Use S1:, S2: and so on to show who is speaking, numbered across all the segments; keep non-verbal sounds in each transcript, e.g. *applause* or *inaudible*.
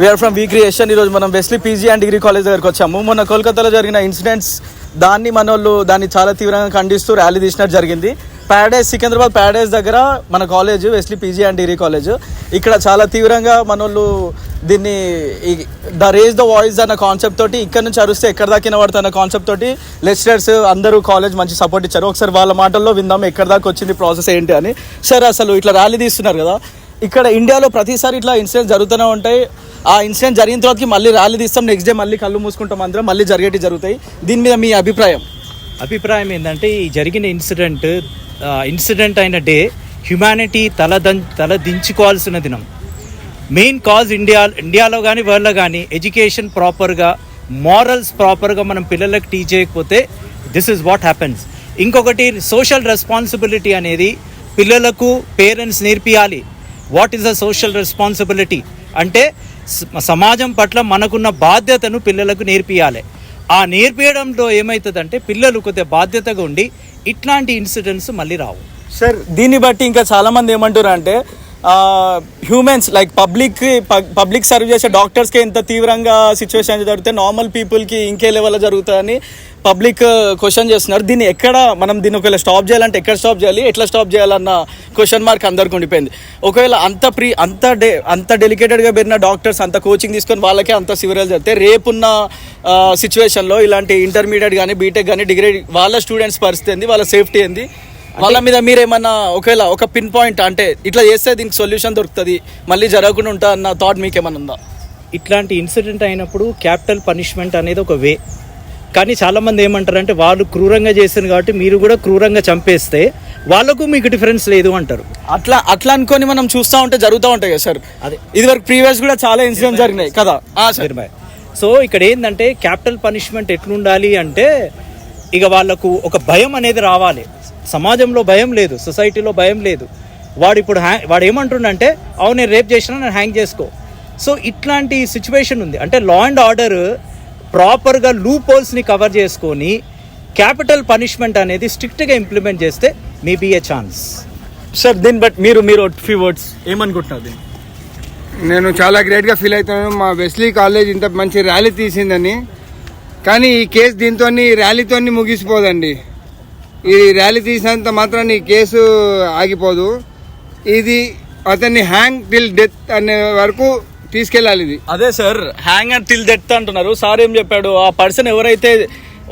S1: We are from we creation ఈరోజు మనం Wesley PG and degree college దగ్గరకు వచ్చాము. మొన్న కోల్కతాలో జరిగిన ఇన్సిడెంట్స్ దాన్ని మన వాళ్ళు దాన్ని చాలా తీవ్రంగా ఖండిస్తూ ర్యాలీ తీసినట్టు జరిగింది. ప్యారడైజ్ సికింద్రాబాద్ ప్యారడైజ్ దగ్గర మన college Wesley PG and degree college ఇక్కడ చాలా తీవ్రంగా మన వాళ్ళు దీన్ని ద రేజ్ ద వాయిస్ అన్న కాన్సెప్ట్ తోటి ఇక్కడ నుంచి అరుస్తే ఎక్కడ దాకా వినబడుతుంది అన్న కాన్సెప్ట్ తోటి లెక్చరర్స్ అందరూ కాలేజ్ మంచి సపోర్ట్ ఇచ్చారు. ఒకసారి వాళ్ళ మాటల్లో విందాం ఎక్కడ దాకా వచ్చింది ప్రాసెస్ ఏంటి అని. సార్ అసలు ఇట్లా ర్యాలీ తీస్తున్నారు కదా. ఇక్కడ ఇండియాలో ప్రతిసారి ఇట్లా ఇన్సిడెంట్స్ జరుగుతూనే ఉంటాయి. ఆ ఇన్సిడెంట్ జరిగిన తర్వాతకి మళ్ళీ ర్యాలీ తీస్తాం. నెక్స్ట్ డే మళ్ళీ కళ్ళు మూసుకుంటాం అందరం. మళ్ళీ జరిగేటి జరుగుతాయి. దీని మీద మీ అభిప్రాయం?
S2: అభిప్రాయం ఏంటంటే ఈ జరిగిన ఇన్సిడెంట్ ఇన్సిడెంట్ అయిన డే హ్యుమానిటీ తల దం తల దించుకోవాల్సిన దినం. మెయిన్ కాజ్ ఇండియా ఇండియాలో కానీ వరల్డ్లో కానీ ఎడ్యుకేషన్ ప్రాపర్గా మారల్స్ ప్రాపర్గా మనం పిల్లలకు టీచ్ చేయకపోతే దిస్ ఇస్ వాట్ హ్యాపెన్స్. ఇంకొకటి సోషల్ రెస్పాన్సిబిలిటీ అనేది పిల్లలకు parents నేర్పియాలి. What is the social responsibility? అంటే సమాజం పట్ల మనకున్న బాధ్యతను పిల్లలకు నేర్పియాలి. ఆ నేర్పించడంలో ఏమవుతుందంటే పిల్లలు కొద్దిగా బాధ్యతగా ఉండి ఇట్లాంటి ఇన్సిడెంట్స్ మళ్ళీ రావు.
S1: సార్ దీన్ని బట్టి ఇంకా చాలామంది ఏమంటారు అంటే humans like public public serve చేసే డాక్టర్స్కి ఎంత తీవ్రంగా సిచ్యువేషన్ జరిగితే నార్మల్ పీపుల్కి ఇంకే లెవెల్లో జరుగుతుందని పబ్లిక్ క్వశ్చన్ uh, చేస్తున్నారు. దీన్ని ఎక్కడ మనం దీన్ని ఒకవేళ స్టాప్ చేయాలంటే ఎక్కడ స్టాప్ చేయాలి ఎట్లా స్టాప్ చేయాలన్న క్వశ్చన్ మార్క్ అందరికి ఉండిపోయింది. ఒకవేళ అంత ప్రీ అంత డే అంత డెలికేటెడ్గా పెరిగిన డాక్టర్స్ అంత కోచింగ్ తీసుకొని వాళ్ళకే అంత సివిరల్ జరిగితే రేపున్న సిచ్యువేషన్లో ఇలాంటి ఇంటర్మీడియట్ కానీ బీటెక్ కానీ డిగ్రీ వాళ్ళ స్టూడెంట్స్ పరిస్థితి ఏంది వాళ్ళ సేఫ్టీ ఏంది వాళ్ళ మీద మీరేమన్నా ఒకవేళ ఒక పిన్ పాయింట్ అంటే ఇట్లా చేస్తే దీనికి సొల్యూషన్ దొరుకుతుంది మళ్ళీ జరగకుండా ఉంటా అన్న థాట్ మీకేమన్నా ఉందా?
S2: ఇట్లాంటి ఇన్సిడెంట్ అయినప్పుడు క్యాపిటల్ పనిష్మెంట్ అనేది ఒక వే. కానీ చాలామంది ఏమంటారంటే వాళ్ళు క్రూరంగా చేశారు కాబట్టి మీరు కూడా క్రూరంగా చంపేస్తే వాళ్ళకు మీకు డిఫరెన్స్ లేదు అంటారు.
S1: అట్లా అట్లా అనుకొని మనం చూస్తూ ఉంటే జరుగుతూ ఉంటాయి కదా సార్.
S2: అదే.
S1: ఇది వరకు ప్రీవియస్ కూడా చాలా ఇన్సిడెంట్ జరిగినాయి కదా. సార్.
S2: నిర్మయ్ సో ఇక్కడ ఏంటంటే క్యాపిటల్ పనిష్మెంట్ ఎట్లుండాలి అంటే ఇక వాళ్ళకు ఒక భయం అనేది రావాలి. సమాజంలో భయం లేదు సొసైటీలో భయం లేదు. వాడు ఇప్పుడు హ్యా వాడు ఏమంటుండంటే అవును నేను రేప్ చేసినా నేను హ్యాంగ్ చేసుకో. సో ఇట్లాంటి సిచ్యువేషన్ ఉంది. అంటే లా అండ్ ఆర్డర్ ప్రాపర్గా లూప్ హోల్స్ని కవర్ చేసుకొని క్యాపిటల్ పనిష్మెంట్ అనేది స్ట్రిక్ట్గా ఇంప్లిమెంట్ చేస్తే మేబీ ఏ ఛాన్స్
S1: సార్ దీన్ని బట్ మీరు మీరు ఫ్యూ వర్డ్స్ ఏమనుకుంటున్నారు దీన్ని?
S3: నేను చాలా గ్రేట్గా ఫీల్ అవుతున్నాను. మా వెస్లీ కాలేజ్ ఇంత మంచి ర్యాలీ తీసిందని. కానీ ఈ కేసు దీంతో ర్యాలీతో ముగిసిపోదండి. ఈ ర్యాలీ తీసినంత మాత్రం ఈ కేసు ఆగిపోదు. ఇది అతన్ని హ్యాంగ్ టిల్ డెత్ అనే వరకు తీసుకెళ్ళాలి ఇది.
S1: అదే sir hang and till death అంటున్నారు. సార్ ఏం చెప్పాడు? ఆ పర్సన్ ఎవరైతే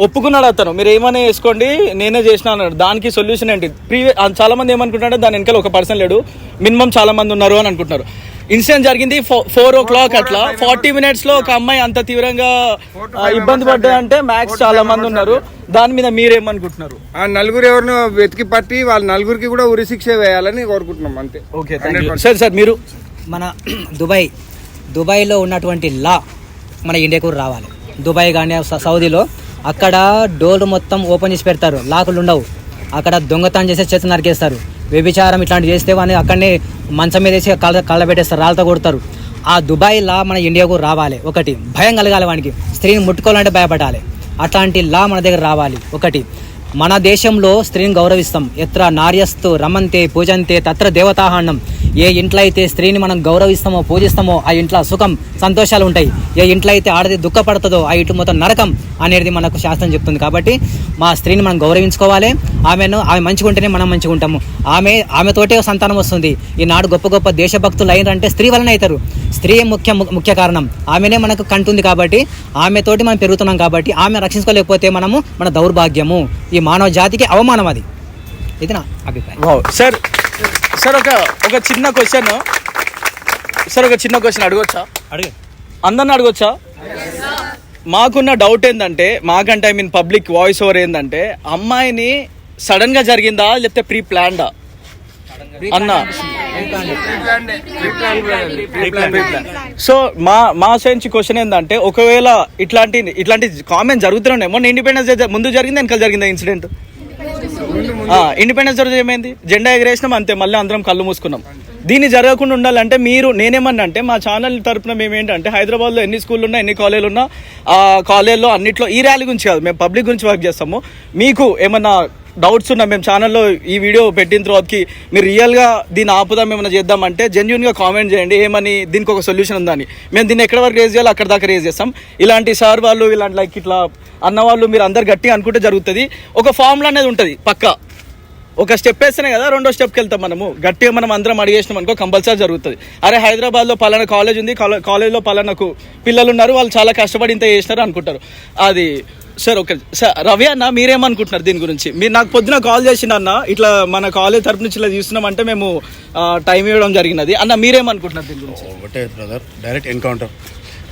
S1: ఒప్పుకున్నాడు అతను మీరు ఏమైనా వేసుకోండి నేనే చేసిన అన్నాడు. దానికి సొల్యూషన్ ఏంటి? ప్రీవియస్ చాలా మంది ఏమనుకుంటారంటే దాని వెనకాల ఒక పర్సన్ లేడు మినిమం చాలా మంది ఉన్నారు అని అనుకుంటున్నారు. ఇన్సిడెంట్ జరిగింది. ఫోర్ ఓ క్లాక్ అట్లా. ఫార్టీ మినిట్స్లో ఒక అమ్మాయి అంత తీవ్రంగా ఇబ్బంది పడ్డదంటే మ్యాక్స్ చాలా మంది ఉన్నారు. దాని మీద మీరేమనుకుంటున్నారు?
S3: ఆ నలుగురు ఎవరినో వెతికి పట్టి వాళ్ళ నలుగురికి కూడా ఉరిశిక్ష వేయాలని కోరుకుంటున్నాం అంతే.
S1: ఓకే సార్ సార్ మీరు
S4: మన *clears throat* దుబాయ్ దుబాయ్లో ఉన్నటువంటి లా మన ఇండియాకు రావాలి. దుబాయ్ కానీ స- సౌదీలో. అక్కడ డోర్లు మొత్తం ఓపెన్ చేసి పెడతారు. లాకులు ఉండవు. అక్కడ దొంగతనం చేసే చేతులు నరికేస్తారు. వ్యభిచారం ఇట్లాంటివి చేస్తే వాడిని అక్కడనే మంచం మీద వేసి కళ్ళ కళ్ళ పెట్టేస్తారు రాళ్ళతో కొడతారు. ఆ దుబాయ్ లా మన ఇండియాకు రావాలి ఒకటి. భయం కలగాలి వానికి. స్త్రీని ముట్టుకోవాలంటే భయపడాలి. అట్లాంటి లా మన దగ్గర రావాలి ఒకటి. మన దేశంలో స్త్రీని గౌరవిస్తాం. ఎత్ర నార్యస్తు రమంతే పూజంతే తత్ర దేవతాహాండం. ఏ ఇంట్లో అయితే స్త్రీని మనం గౌరవిస్తామో పూజిస్తామో ఆ ఇంట్లో సుఖం సంతోషాలు ఉంటాయి. ఏ ఇంట్లో అయితే ఆడది దుఃఖపడుతుందో ఆ ఇటు మొత్తం నరకం అనేది మనకు శాస్త్రం చెప్తుంది. కాబట్టి మా స్త్రీని మనం గౌరవించుకోవాలి. ఆమెను ఆమె మంచిగా ఉంటేనే మనం మంచిగా ఉంటాము ఆమె ఆమెతోటే సంతానం వస్తుంది. ఈనాడు గొప్ప గొప్ప దేశభక్తులు అయినారంటే స్త్రీ వలన అవుతారు. స్త్రీ ముఖ్య ముఖ్య కారణం. ఆమెనే మనకు కంటుంది కాబట్టి ఆమెతోటి మనం పెరుగుతున్నాం కాబట్టి ఆమె రక్షించుకోలేకపోతే మనము మన దౌర్భాగ్యము. ఈ మానవ జాతికి అవమానం అది. ఇది నా అభిప్రాయం
S1: సార్ సార్ ఒక ఒక చిన్న క్వశ్చన్ సార్ ఒక చిన్న క్వశ్చన్ అడగొచ్చా?
S2: అడుగు.
S1: అందరిని అడగొచ్చా? మాకున్న డౌట్ ఏంటంటే మాకంటే I mean public voice over ఏంటంటే అమ్మాయిని సడన్గా జరిగిందా లేకపోతే ప్రీ ప్లాన్డా అన్న. సో మా మా సైన్స్ క్వశ్చన్ ఏంటంటే ఒకవేళ ఇట్లాంటి ఇట్లాంటి కామెంట్ జరుగుతున్నాయి మొన్న ఇండిపెండెన్స్ డే ముందు జరిగింది వెనకాల జరిగిందా ఇన్సిడెంట్ ఇండిపెండెన్స్ రోజు ఏమైంది? జెండా ఎగరేసినాం అంతే మళ్ళీ అందరం కళ్ళు మూసుకున్నాం. దీన్ని జరగకుండా ఉండాలంటే మీరు నేనేమన్నా అంటే మా ఛానల్ తరపున మేము ఏంటంటే హైదరాబాద్లో ఎన్ని స్కూళ్ళు ఉన్నా ఎన్ని కాలేజీలు ఉన్నా ఆ కాలేజ్లో అన్నిట్లో ఈ ర్యాలీ గురించి కాదు మేము పబ్లిక్ గురించి వర్క్ చేస్తాము. మీకు ఏమన్నా డౌట్స్ ఉన్నా. మేము ఛానల్లో ఈ వీడియో పెట్టిన తర్వాతకి మీరు రియల్గా దీన్ని ఆపుదాం ఏమైనా చేద్దామంటే జెన్యున్గా కామెంట్ చేయండి. ఏమని? దీనికి ఒక సొల్యూషన్ ఉందని మేము దీన్ని ఎక్కడ వరకు రేజ్ చేయాలో అక్కడ దాకా రేజ్ చేస్తాం. ఇలాంటి సార్ వాళ్ళు ఇలాంటి లైక్ ఇట్లా అన్న వాళ్ళు మీరు అందరు గట్టిగా అనుకుంటే జరుగుతుంది. ఒక ఫార్ములా అనేది ఉంటుంది పక్కా. ఒక స్టెప్ వేస్తేనే కదా రెండో స్టెప్కి వెళ్తాం మనము. గట్టిగా మనం అందరం అడిగేసినాం అనుకో కంపల్సరీ జరుగుతుంది. అరే హైదరాబాద్లో పలానా కాలేజ్ ఉంది కాలే- కాలేజ్లో పలానాకు పిల్లలు ఉన్నారు వాళ్ళు చాలా కష్టపడి ఇంత చేసినారు అనుకుంటారు. అది సార్ ఒక సార్ రవి అన్న మీరేమనుకుంటున్నారు దీని గురించి? మీరు నాకు పొద్దున కాల్ చేసిన అన్న ఇట్లా మన కాలేజ్ తరపు నుంచి ఇలా చూస్తున్నామంటే మేము టైం ఇవ్వడం జరిగినది. అన్న మీరేమనుకుంటున్నారు దీని గురించి?
S5: ఒకటే బ్రదర్ డైరెక్ట్ ఎన్కౌంటర్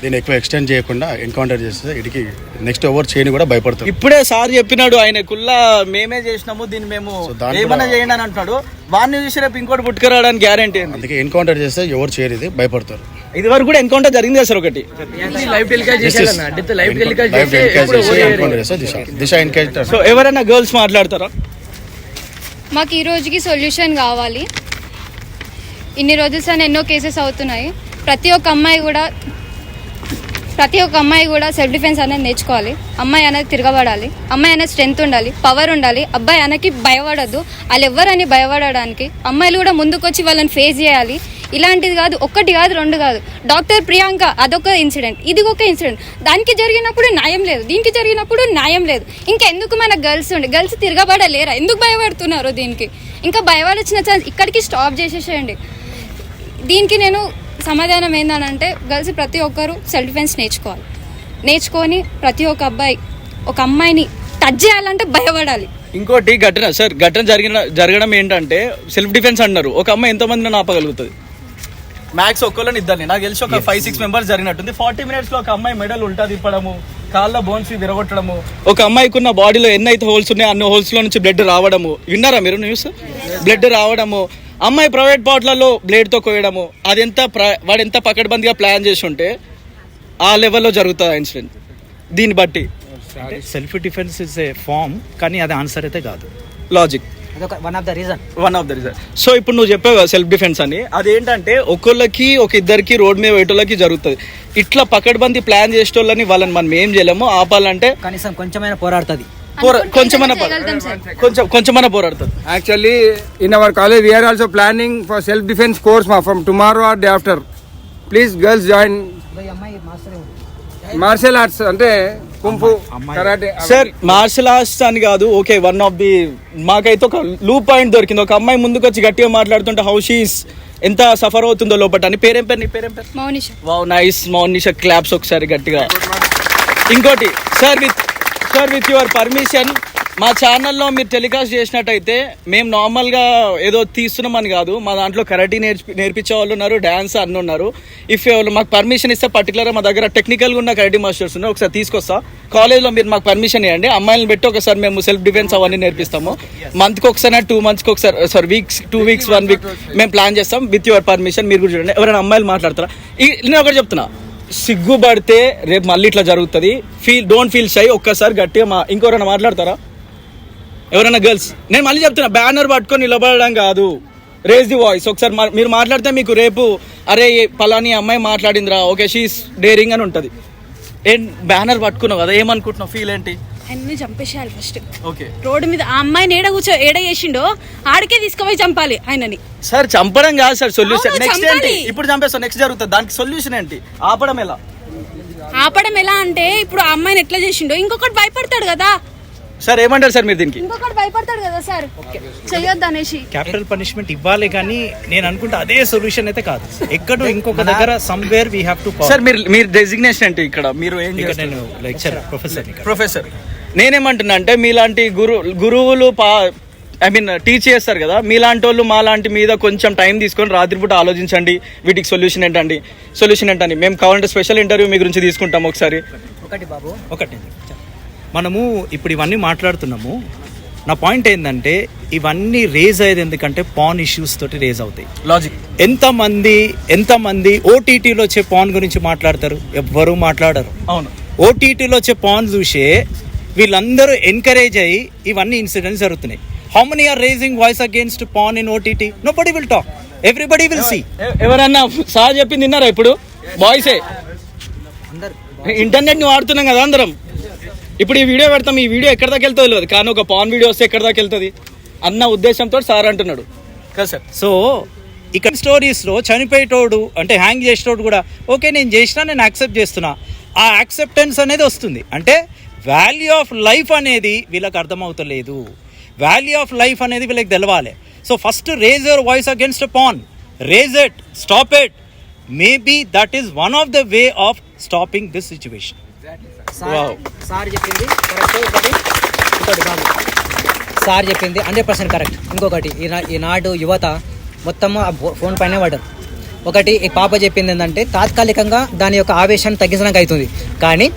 S5: దీన్ని ఎక్కువ ఎక్స్టెండ్ చేయకుండా ఎన్కౌంటర్ చేస్తే ఇడికి నెక్స్ట్ ఓవర్ చేయని కూడా భయపడతారు.
S1: ఇప్పుడే సార్ చెప్పినాడు ఆయన కుల్లా మేమే చేసినాము దీన్ని మేము
S5: కూడా-
S1: చేయండి అని అంటున్నాడు. వాడిని చూసి రేపు ఇంకోటి పుట్టుకురావడానికి గ్యారంటీ
S5: అందుకే ఎన్కౌంటర్ చేస్తే ఎవరు చేయరు ఇది భయపడతారు.
S1: ఇది వరకు కూడా ఎన్కౌంటర్ జరిగింది సార్ ఒకటి. సో ఎవరైనా గర్ల్స్ మాట్లాడతారా?
S6: మాకు ఈ రోజుకి సొల్యూషన్ కావాలి. ఇన్ని రోజులు సార్ ఎన్నో కేసెస్ అవుతున్నాయి. ప్రతి ఒక్క అమ్మాయి కూడా ప్రతి ఒక్క అమ్మాయి కూడా సెల్ఫ్ డిఫెన్స్ అనేది నేర్చుకోవాలి. అమ్మాయి అనేది తిరగబడాలి. అమ్మాయి అనేది స్ట్రెంత్ ఉండాలి పవర్ ఉండాలి. అబ్బాయి అనేది భయపడద్దు. వాళ్ళు ఎవరని భయపడడానికి అమ్మాయిలు కూడా ముందుకొచ్చి వాళ్ళని ఫేస్ చేయాలి. ఇలాంటిది కాదు ఒక్కటి కాదు రెండు కాదు. డాక్టర్ ప్రియాంక అదొక ఇన్సిడెంట్. ఇది ఒక ఇన్సిడెంట్. దానికి జరిగినప్పుడు న్యాయం లేదు. దీనికి జరిగినప్పుడు న్యాయం లేదు. ఇంకా ఎందుకు మన గర్ల్స్ ఉండి గర్ల్స్ తిరగబడలేరా? ఎందుకు భయపడుతున్నారు దీనికి? ఇంకా భయపడొచ్చిన ఛాన్స్ ఇక్కడికి స్టాప్ చేసేసేయండి. దీనికి నేను సమాధానం ఏంటంటే గర్ల్స్ ప్రతి ఒక్కరు సెల్ఫ్ డిఫెన్స్ నేర్చుకోవాలి. నేర్చుకొని ప్రతి ఒక్క అబ్బాయి ఒక అమ్మాయిని టచ్ చేయాలంటే భయపడాలి.
S1: ఇంకోటి ఘటన సార్ ఘటన జరిగిన జరగడం ఏంటంటే సెల్ఫ్ డిఫెన్స్ అన్నారు ఒక అమ్మాయి ఎంతోమందిని ఆపగలుగుతుంది. మ్యాక్స్ ఒక్కళ్ళని ఇద్దరిని. నాకు తెలిసి ఒక ఫైవ్ సిక్స్ మెంబర్స్ జరిగినట్టుంది. ఫార్టీ మినిట్స్లో ఒక అమ్మాయి మెడల్ ఉల్టా తిప్పడము కాళ్ళ బోన్స్ విరగొట్టడము. ఒక అమ్మాయికి ఉన్న బాడీలో ఎన్ని అయితే హోల్స్ ఉన్నాయో అన్ని హోల్స్లో నుంచి బ్లడ్ రావడము. విన్నారా మీరు న్యూస్ బ్లడ్ రావడము. అమ్మాయి ప్రైవేట్ పార్ట్లలో బ్లేడ్తో కోయడము అది ఎంత ప్ర- వాడు ఎంత పకడ్బందీగా ప్లాన్ చేసి ఉంటే ఆ లెవెల్లో జరుగుతుంది ఇన్సిడెంట్ దీన్ని బట్టి.
S2: Self defence is a form కానీ అది ఆన్సర్ అయితే కాదు.
S1: లాజిక్
S4: అదొక one of the reason
S1: one of the reason so ఇప్పుడు నువ్వు చెప్పావు సెల్ఫ్ డిఫెన్స్ అని. అదేంటంటే ఒకళ్ళకి ఒక ఇద్దరికి రోడ్ మీద పోయేటోళ్ళకి జరుగుతుంది. ఇట్లా పకడ్బందీ ప్లాన్ చేసేటోళ్ళని వాళ్ళని మనం ఏం చేయలేము. ఆపాలంటే
S4: కనీసం కొంచెమైనా పోరాడుతుంది.
S6: సార్.
S1: కొంచెం కొంచెమన్నా పోరాడుతుంది.
S3: Actually in our college we are also planning for self defence course మా from tomorrow or day after please girls join martial arts అంటే kung fu
S1: karate sir martial arts అని కాదు ఓకే వన్ ఆఫ్ ది మాకైతే ఒక లూ point దొరికింది. ఒక అమ్మాయి ముందుకు వచ్చి గట్టిగా మాట్లాడుతుంటే హౌ షీస్ ఎంత సఫర్ అవుతుందో లోపల అని. పేరేం పేరు నీ పేరేం పేరు?
S6: Mounisha.
S1: Wow nice Mounisha claps ఒకసారి గట్టిగా. ఇంకోటి sir with sir with your permission మా ఛానల్లో మీరు టెలికాస్ట్ చేసినట్టయితే మేము నార్మల్గా ఏదో తీస్తున్నామని కాదు మా దాంట్లో కరాటీ నేర్పి నేర్పించే వాళ్ళు ఉన్నారు డ్యాన్స్ అన్ని ఉన్నారు. ఇఫ్ మాకు పర్మిషన్ ఇస్తే పర్టికులర్గా మా దగ్గర టెక్నికల్గా ఉన్న కరాటీ మాస్టర్స్ ఉన్నారు ఒకసారి తీసుకొస్తా. కాలేజ్లో మీరు మాకు పర్మిషన్ ఇవ్వండి. అమ్మాయిలను పెట్టి ఒకసారి మేము సెల్ఫ్ డిఫెన్స్ అవన్నీ నేర్పిస్తాము. మంత్కి ఒకసారి టూ మంత్స్కి ఒకసారి sorry weeks two weeks one week మేము ప్లాన్ చేస్తాం. విత్ యువర్ పర్మిషన్ మీరు కూడా చూడండి. ఎవరైనా అమ్మాయిలు మాట్లాడతారా? నేను ఒకటి చెప్తున్నా. సిగ్గుపడితే రేపు మళ్ళీ ఇట్లా జరుగుతుంది. ఫీల్ డోంట్ ఫీల్ షై ఒక్కసారి గట్టిగా మా ఇంకెవరైనా మాట్లాడతారా? ఎవరైనా గర్ల్స్ నేను మళ్ళీ చెప్తున్నా బ్యానర్ పట్టుకొని నిలబడడం కాదు. రేజ్ ది వాయిస్ ఒకసారి మీరు మాట్లాడితే మీకు రేపు అరే పలాని అమ్మాయి మాట్లాడిందిరా ఓకే షీస్ డేరింగ్ అని ఉంటుంది. ఏం బ్యానర్ పట్టుకున్నావు కదా ఏమనుకుంటున్నావు? ఫీల్ ఏంటి?
S7: ఆయన్ని చంపేసేయాలి ఫస్ట్
S1: ఓకే.
S7: రోడ్డు మీద ఆ అమ్మాయిని ఏడ కూర్చో ఏడ చేసిండో ఆడికే తీసుకుపోయి చంపాలి ఆయనని.
S1: సార్ చంపడం కాదు సార్ సొల్యూషన్ నెక్స్ట్ ఏంటి. ఇప్పుడు చంపేస్తాం నెక్స్ట్ జరుగుతుంది. దానికి సొల్యూషన్ ఏంటి? ఆపడం ఎలా?
S7: ఆపడం ఎలా అంటే ఇప్పుడు ఆ అమ్మాయిని ఎట్లా చేసిండో ఇంకొకటి భయపడతాడు కదా.
S1: సార్ ఏమంటారు సార్ మీరు దీనికి?
S6: ఇంకొకటి భయపడతాడు కదా సార్. చెయ్యొద్దు అనేసి
S2: క్యాపిటల్ పనిష్మెంట్ ఇవ్వాలి కానీ నేను అనుకుంటే అదే సొల్యూషన్ అయితే కాదు. ఎక్కడో ఇంకొక దగ్గర somewhere we have to
S1: sir మీరు మీరు డెసిగ్నేషన్ ఏంటి ఇక్కడ? మీరు ఏం
S2: నేను లెక్చర్ ప్రొఫెసర్
S1: ప్రొఫెసర్ నేనేమంటున్నా అంటే మీలాంటి గురు గురువులు పా ఐ మీన్ టీచ్ చేస్తారు కదా. మీలాంటి వాళ్ళు మాలాంటి మీద కొంచెం టైం తీసుకొని రాత్రిపూట ఆలోచించండి. వీటికి సొల్యూషన్ ఏంటండి? సొల్యూషన్ ఏంటండి మేము కావాలంటే స్పెషల్ ఇంటర్వ్యూ మీ గురించి తీసుకుంటాం ఒకసారి.
S4: ఒకటి బాబు.
S2: ఒకటి. మనము ఇప్పుడు ఇవన్నీ మాట్లాడుతున్నాము. నా పాయింట్ ఏంటంటే ఇవన్నీ రేజ్ అయ్యేది ఎందుకంటే పాన్ ఇష్యూస్ తోటి రేజ్ అవుతాయి.
S1: లాజిక్
S2: ఎంతమంది ఎంతమంది ఓటీటీలో వచ్చే పాన్ గురించి మాట్లాడతారు? ఎవ్వరూ మాట్లాడరు.
S1: అవును.
S2: ఓటీటీలో వచ్చే పాన్ చూసే వీళ్ళందరూ ఎంకరేజ్ అయ్యి ఇవన్నీ ఇన్సిడెంట్స్ జరుగుతున్నాయి. How many are raising voice against porn in OTT nobody will talk everybody will
S1: see ఎవరన్నా సార్ చెప్పింది విన్నారా ఇప్పుడు? బాయ్సే
S4: అందరు.
S1: ఇంటర్నెట్ని వాడుతున్నాం కదా అందరం. ఇప్పుడు ఈ వీడియో పెడతాం ఈ వీడియో ఎక్కడ దాకా వెళ్తుందో తెలియదు. కానీ ఒక పాన్ వీడియో వస్తే ఎక్కడ దాకా వెళ్తుంది? అన్న ఉద్దేశంతో సార్ అంటున్నాడు. కదా సార్.
S2: సో ఇక్కడ స్టోరీస్లో చనిపోయేటోడు అంటే హ్యాంగ్ చేసేటోడు కూడా ఓకే నేను చేసినా నేను యాక్సెప్ట్ చేస్తున్నా. ఆ యాక్సెప్టెన్స్ అనేది వస్తుంది. అంటే వాల్యూ ఆఫ్ లైఫ్ అనేది వీళ్ళకి అర్థమవుతలేదు. వాల్యూ ఆఫ్ లైఫ్ అనేది వీళ్ళకి తెలవాలి. So first raise your voice against porn raise it stop it maybe that is one of the way of stopping this situation
S4: sir sir చెప్పింది కరెక్ట్ ఒకటి. ఇంకోటి sir చెప్పింది హండ్రెడ్ పర్సెంట్ కరెక్ట్ ఇంకొకటి ఈనా- ఈనాడు యువత మొత్తం ఆ ఫోన్ పైనే పడ్డారు. ఒకటి ఈ పాప చెప్పింది ఏంటంటే తాత్కాలికంగా దాని యొక్క ఆవేశాన్ని తగ్గించడానికి అవుతుంది. కానీ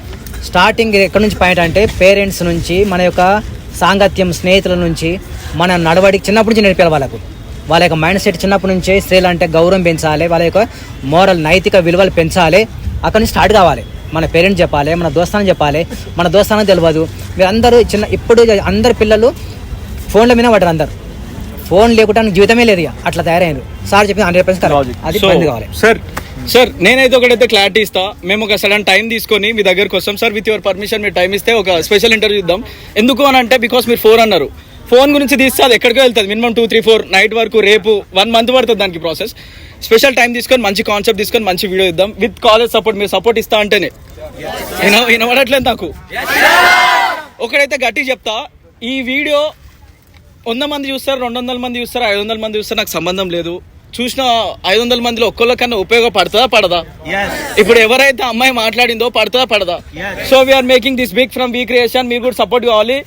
S4: స్టార్టింగ్ ఎక్కడి నుంచి పాయింట్ అంటే పేరెంట్స్ నుంచి మన యొక్క సాంగత్యం స్నేహితుల నుంచి మన నడవడి చిన్నప్పటి నుంచి నేర్పాలి వాళ్ళకు. వాళ్ళ యొక్క మైండ్ సెట్ చిన్నప్పటి నుంచే స్త్రీలు అంటే గౌరవం పెంచాలి వాళ్ళ యొక్క మోరల్ నైతిక విలువలు పెంచాలి అక్కడి నుంచి స్టార్ట్ కావాలి. మన పేరెంట్స్ చెప్పాలి మన దోస్తానం చెప్పాలి మన దోస్తానం తెలియదు మీరు అందరూ చిన్న ఇప్పుడు అందరు పిల్లలు ఫోన్ల మీద పడ్డారు అందరు. ఫోన్ లేకుండా జీవితమే లేదు అట్లా తయారయ్యారు సార్ చెప్పింది హండ్రెడ్ పర్సెంట్ అది కావాలి.
S1: సార్ సార్ నేనైతే ఒకటైతే క్లారిటీ ఇస్తా. మేము ఒక సడన్ టైం తీసుకొని మీ దగ్గరకు వస్తాం. సార్ విత్ యువర్ పర్మిషన్ మీరు టైం ఇస్తే ఒక స్పెషల్ ఇంటర్వ్యూ ఇద్దాం. ఎందుకు అని అంటే బికాస్ మీరు ఫోర్ అన్నారు. ఫోన్ గురించి తీస్తే అది ఎక్కడికో వెళ్తుంది. Minimum two three four night వరకు రేపు వన్ మంత్ పడుతుంది దానికి ప్రాసెస్ స్పెషల్ టైం తీసుకొని మంచి కాన్సెప్ట్ తీసుకొని మంచి వీడియో ఇద్దాం. విత్ కాలేజ్ సపోర్ట్ మీరు సపోర్ట్ ఇస్తా అంటేనే. విన- వినబడట్లేదు నాకు. ఒకడైతే గట్టి చెప్తా ఈ వీడియో వంద మంది చూస్తారు రెండు వందల మంది చూస్తారు ఐదు వందల మంది చూస్తారు నాకు సంబంధం లేదు. చూసిన ఐదు వందల మందిలో ఒక్కొక్కరికన్నా ఉపయోగపడుతుందా పడదా? ఇప్పుడు ఎవరైతే అమ్మాయి మాట్లాడిందో పడుతుందా పడదా? So we are making this big from we creation మీరు కూడా సపోర్ట్ కావాలి.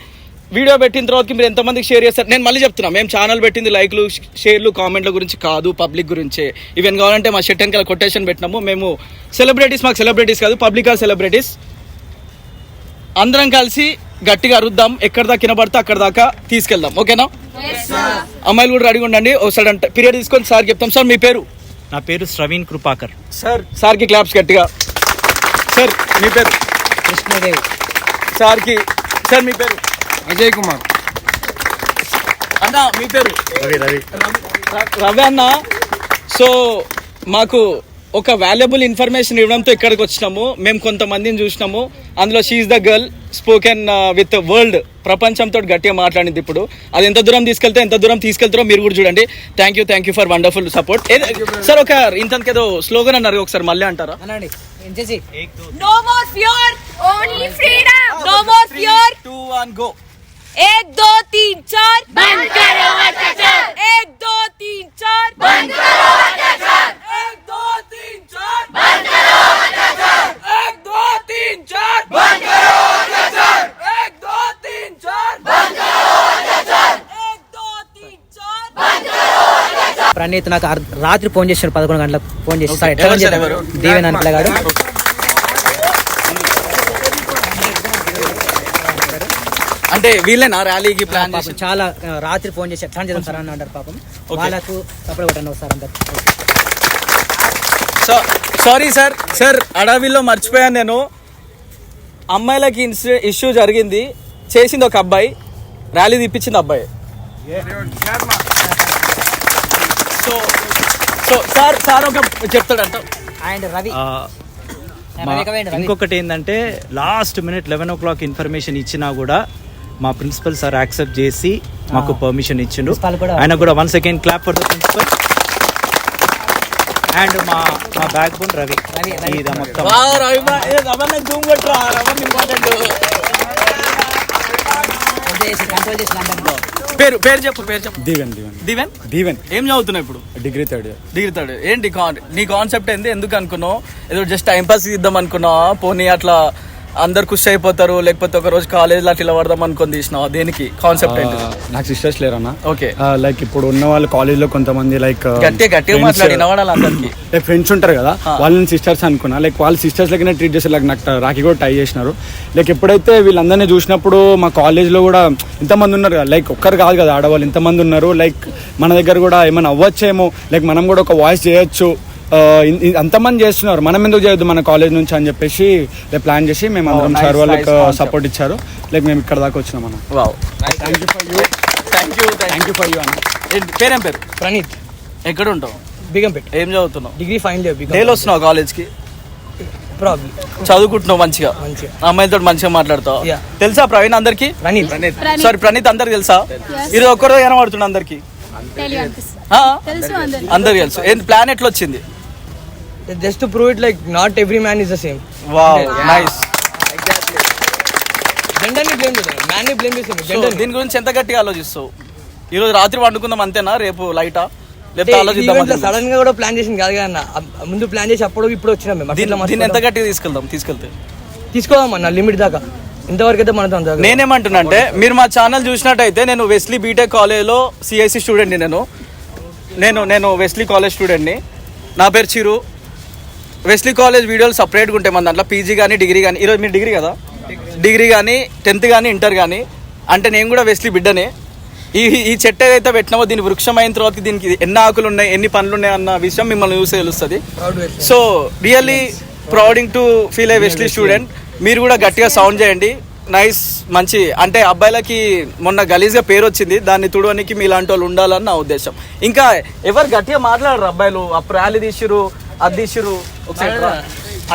S1: వీడియో పెట్టిన తర్వాత మీరు ఎంతమందికి షేర్ చేస్తారు? నేను మళ్ళీ చెప్తున్నా మేము ఛానల్ పెట్టింది లైక్లు షేర్లు కామెంట్ల గురించి కాదు పబ్లిక్ గురించే. ఈవెన్ కావాలంటే మా షెట్ వెనకాల కొటేషన్ పెట్టినాము. మేము సెలబ్రిటీస్ మాకు సెలబ్రిటీస్ కాదు పబ్లిక్ ఆర్ సెలబ్రిటీస్ అందరం కలిసి గట్టిగా అరుద్దాం. ఎక్కడ దాకా వినబడితే అక్కడ దాకా తీసుకెళ్దాం. ఓకేనా? అమ్మాయిలు కూడా రెడీగా ఉండండి. ఒకసారి అంటే పీరియడ్ తీసుకొని సార్ చెప్తాం. సార్ మీ పేరు?
S2: నా పేరు శ్రవీణ్ కృపాకర్.
S1: సార్ సార్కి క్లాప్స్ గట్టిగా. సార్ మీ పేరు?
S4: కృష్ణదేవి.
S1: సార్కి సార్ మీ పేరు?
S3: అజయ్ కుమార్.
S1: అన్న మీ పేరు?
S5: రవి రవి.
S1: రవి అన్న సో మాకు ఒక వాల్యుబుల్ ఇన్ఫర్మేషన్ ఇవ్వడంతో ఇక్కడికి వచ్చినాము. మేము కొంతమందిని చూసినాము. అందులో she the girl spoken with world ప్రపంచంతో గట్టిగా మాట్లాడింది ఇప్పుడు. అది ఎంత దూరం తీసుకెళ్తే ఎంత దూరం తీసుకెళ్తారో మీరు కూడా చూడండి. Thank you thank you for wonderful support sir ఒక ఇంతకేదో స్లోగన్ అన్నారు ఒకసారి మళ్ళీ అంటారా?
S4: అనండి. ఏం చేసి?
S7: No more fear only freedom no more fear
S1: two one go
S7: एक दो तीन चार बंद करो अत्याचार एक दो तीन चार बंद करो अत्याचार एक दो तीन चार बंद करो अत्याचार एक दो तीन चार बंद करो अत्याचार एक दो तीन चार बंद करो अत्याचार एक दो तीन चार बंद करो
S4: ప్రణీత్ నాకు అర్- రాత్రి ఫోన్ చేశాడు పదకొండు గంటలకు ఫోన్ చేసి సార్ ఎట్లా
S1: ఎవరు
S4: పని
S1: సార్,
S4: చేద్దాం?
S1: ఎవరు?
S4: దేవేన్ అని పిల్లగాడు
S1: అంటే వీళ్ళేనా ర్యాలీకి ప్లాన్
S4: పాపం చాలా రాత్రి ఫోన్ చేసి ఎట్లా చేద్దాం సార్ అని అంటారు పాపం వాళ్ళకు సపోర్ట్ కొట్టండి ఒకసారి అందరు.
S1: So sorry sir. సార్ అడవిలో మర్చిపోయాను నేను. అమ్మాయిలకి ఇష్యూ జరిగింది. చేసింది ఒక అబ్బాయి. ర్యాలీ తిప్పించింది అబ్బాయి. సో సో సార్ సార్ ఒక చెప్తాడంట.
S4: అండ్ రవి.
S2: ఆ, మా-
S4: రవి కవేండి, రవి.
S2: ఇంకొకటి ఏంటంటే last minute eleven o'clock information ఇచ్చినా కూడా మా ప్రిన్సిపల్ సార్ యాక్సెప్ట్ చేసి మాకు పర్మిషన్ ఇచ్చిండు. ఆయన కూడా one second clap for the principal and మా మా బ్యాక్ బోన్ రవి. ఇది మొత్తం.
S1: పేరు పేరు చెప్పు పేరు చెప్పు.
S8: దీవెన్ దీవెన్.
S1: దివెన్?
S8: దీవెన్.
S1: ఏం చదువుతున్నావు ఇప్పుడు?
S8: Degree third year.
S1: దిగుతాడు ఏంటి కాన్ నీ కాన్సెప్ట్ ఏంది? ఎందుకు అనుకున్నావు? ఏదో జస్ట్ టైం పాస్ ఇద్దాం అనుకున్నావా? పోనీ అట్లా అందరు ఖుషి అయిపోతారు లేకపోతే ఒక రోజు కాలేజ్ అట్లా ఇలా పడదాం అనుకొని తీసినావా? దేనికి? కాన్సెప్ట్ ఏంటి
S8: నాకు సిస్టర్స్ లేరన్నా.
S1: ఓకే
S8: లైక్ ఇప్పుడు ఉన్న వాళ్ళు కాలేజ్లో కొంతమంది లైక్
S1: గట్టిగా గట్టిగా మాట్లాడి వినవాడాలి అందరికి.
S8: లైక్ ఫ్రెండ్స్ ఉంటారు కదా వాళ్ళని సిస్టర్స్ అనుకున్నా. లైక్ వాళ్ళు సిస్టర్స్ లెక్కనే ట్రీట్ చేసి లైక్ నాకు రాఖీ కూడా టై చేసినారు. లైక్ ఎప్పుడైతే వీళ్ళందరినీ చూసినప్పుడు మా కాలేజ్లో కూడా ఇంతమంది ఉన్నారు కదా లైక్ ఒక్కరు కాదు కదా ఆడవాళ్ళు ఇంతమంది ఉన్నారు. లైక్ మన దగ్గర కూడా ఏమైనా అవ్వచ్చేమో లైక్ మనం కూడా ఒక వాయిస్ చేయొచ్చు. అంతమంది చేస్తున్నారు. మనం ఎందుకు చేయొద్దు మన కాలేజ్ నుంచి అని చెప్పేసి ప్లాన్ చేసి మేము అందరం సార్ వాళ్ళకి
S1: nice concept.
S8: సపోర్ట్ ఇచ్చారు. లైక్ మేము ఇక్కడ దాకా వచ్చినాం అన్న.
S1: Wow
S8: thank you for you
S1: thank you
S8: thank you for you అన్న.
S1: పేరేం పేరు?
S9: ప్రణీత్.
S1: ఎక్కడ ఉంటావు
S9: బిగంపేట్.
S1: ఏం చదువుతున్నావు?
S9: డిగ్రీ ఫైనల్ ఇయర్
S1: డైలీ వస్తున్నావు కాలేజ్కి
S9: ప్రాబ్లీ
S1: చదువుకుంటున్నావు మంచిగా?
S9: మంచిగా.
S1: అమ్మాయితో మంచిగా మాట్లాడతావు. తెలుసా ప్రవీణ్ అందరికి?
S9: ప్రణీత్.
S1: సారీ ప్రణీత్. అందరికి తెలుసా? ఇది ఒక్కరోజు కనబడుతుంది అందరికి? ఆ? అందరికి. తెలుసు. ఏంటి ప్లాన్ ఎట్లా వచ్చింది?
S9: Just prove it like not every man is the
S1: same wow
S9: nice జెండర్ని blame చేద్దాం మ్యాన్ని బ్లేమ్ చేసాం జెండర్
S1: దీని గురించి ఎంత గట్టిగా ఆలోచిస్తావు? ఈ రోజు రాత్రి వండుకుందాం అంతేనా? రేపు లైటా? లేకపోతే ఆలోచిద్దాం
S9: సడన్గా కూడా ప్లాన్ చేసింది కాదు కదా ముందు ప్లాన్ చేసి అప్పుడు ఇప్పుడు వచ్చినాం మేము.
S1: దీన్ని ఎంత. గట్టిగా తీసుకెళ్దాం? తీసుకెళ్తే.
S9: తీసుకోదాం అన్న లిమిట్ దాకా. ఇంతవరకు అయితే మనతో
S1: నేనేమంటున్నా అంటే మీరు మా ఛానల్ చూసినట్టయితే నేను వెస్లీ బీటెక్ కాలేజ్లో సిఐసి స్టూడెంట్ని నేను. నేను నేను వెస్లీ కాలేజ్ స్టూడెంట్ని నా పేరు చిరు. వెస్లీ కాలేజ్ వీడియోలు సపరేట్గా ఉంటాయి మన దాంట్లో. పీజీ కానీ డిగ్రీ కానీ ఈరోజు మీరు డిగ్రీ కదా? డిగ్రీ కానీ టెన్త్ కానీ ఇంటర్ కానీ అంటే నేను కూడా వెస్లీ బిడ్డనే. ఈ ఈ చెట్టు ఏదైతే పెట్టినామో దీని వృక్షం అయిన తర్వాత దీనికి ఎన్ని ఆకులు ఉన్నాయి ఎన్ని పండ్లు ఉన్నాయి అన్న విషయం మిమ్మల్ని చూస్తే తెలుస్తుంది. So really prouding to feel a Wesley student మీరు కూడా గట్టిగా సౌండ్ చేయండి. నైస్ మంచి అంటే అబ్బాయిలకి మొన్న గలీజ్గా పేరు వచ్చింది. దాన్ని తుడవనికి మీలాంటి వాళ్ళు ఉండాలని నా ఉద్దేశం. ఇంకా ఎవరు గట్టిగా మాట్లాడరు అబ్బాయిలు? ఆ ప్రాలి తీసిరు అది తీసిరు ఒకసారి రా.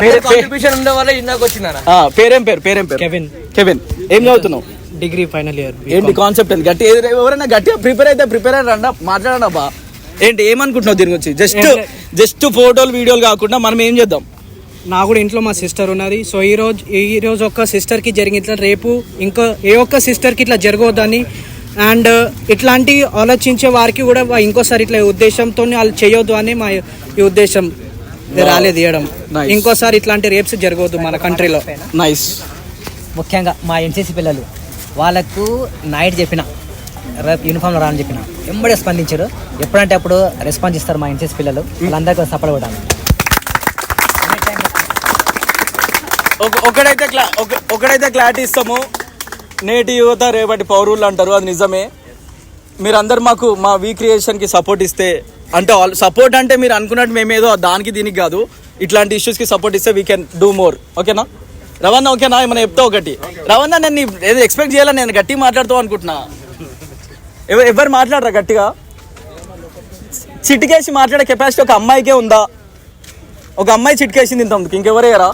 S1: పేరు- పేరు-
S9: కాంట్రిబ్యూషన్ ఉండే వల్ల ఇందాక వచ్చినారా?
S1: ఆ, పేరేం పేరు? పేరేం పేరు?
S9: కెవిన్.
S1: కెవిన్. ఏం చదువుతున్నావు?
S9: డిగ్రీ ఫైనల్ ఇయర్
S1: ఏంటి కాన్సెప్ట్ ఏంటి? గట్టి ఎవరైనా గట్టిగా ప్రిపేర్ అయితే ప్రిపేర్ అయ్యి రండి మాట్లాడండి అబ్బా ఏంటి ఏమనుకుంటున్నావు దీని గురించి? జస్ట్ జస్ట్ ఫోటోలు వీడియోలు కాకుండా మనం ఏం చేద్దాం?
S10: నా కూడా ఇంట్లో మా సిస్టర్ ఉన్నది. సో ఈ రోజు ఈ రోజు ఒక్క సిస్టర్కి ఇట్లా రేపు ఇంకో ఏ ఒక్క సిస్టర్కి ఇట్లా జరగవద్దని అండ్ ఇట్లాంటి ఆలోచించే వారికి కూడా ఇంకోసారి ఇట్లా ఈ ఉద్దేశంతో వాళ్ళు చేయొద్దు అని మా ఈ ఉద్దేశం. రాలేదు
S1: Nice.
S10: ఇంకోసారి ఇట్లాంటి రేప్స్ జరగవద్దు మన కంట్రీలో.
S1: నైస్
S4: ముఖ్యంగా మా ఎన్సీసీ పిల్లలు వాళ్ళకు నైట్ చెప్పిన రేపు యూనిఫామ్లో రాని చెప్పిన ఎంబడే స్పందించారు. ఎప్పుడంటే అప్పుడు రెస్పాన్స్ ఇస్తారు మా ఎన్సీసీ పిల్లలు. వాళ్ళందరికీ సపోర్ట్
S1: ఒక- ఒకడైతే క్లా ఒక- ఒకడైతే క్లారిటీ ఇస్తాము. నేటి యువత రేపటి పౌరులు అంటారు అది నిజమే. మీరందరు మాకు మా వీ క్రియేషన్కి సపోర్ట్ ఇస్తే అంటే సపోర్ట్ అంటే మీరు అనుకున్నట్టు మేమేదో దానికి దీనికి కాదు. ఇట్లాంటి ఇష్యూస్కి సపోర్ట్ ఇస్తే వీ కెన్ డూ మోర్ ఓకేనా రవణ ఓకేనా ఏమైనా చెప్తా ఒకటి? రవణ నేను ఏదో ఎక్స్పెక్ట్ చేయాలని నేను గట్టిగా మాట్లాడుతావు అనుకుంటున్నా? ఎవరు ఎవరు మాట్లాడరా గట్టిగా? చిటికేసి మాట్లాడే కెపాసిటీ ఒక అమ్మాయికే ఉందా? ఒక అమ్మాయి చిటికేసింది ఇంత ముందుకు. ఇంకెవరేయరా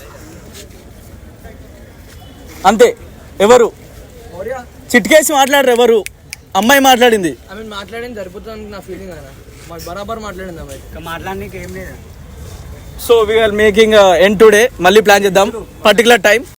S1: అంతే. ఎవరు? చిట్కేసి మాట్లాడరు ఎవరు? అమ్మాయి మాట్లాడింది.
S9: ఐ మీన్ మాట్లాడింది సరిపోతుంది నా ఫీలింగ్ అన్న. బరాబర్ మాట్లాడింది అమ్మాయి.
S10: మాట్లాడడానికి ఏం లేదు.
S1: So we are making end today మళ్ళీ ప్లాన్ చేద్దాం. Particular time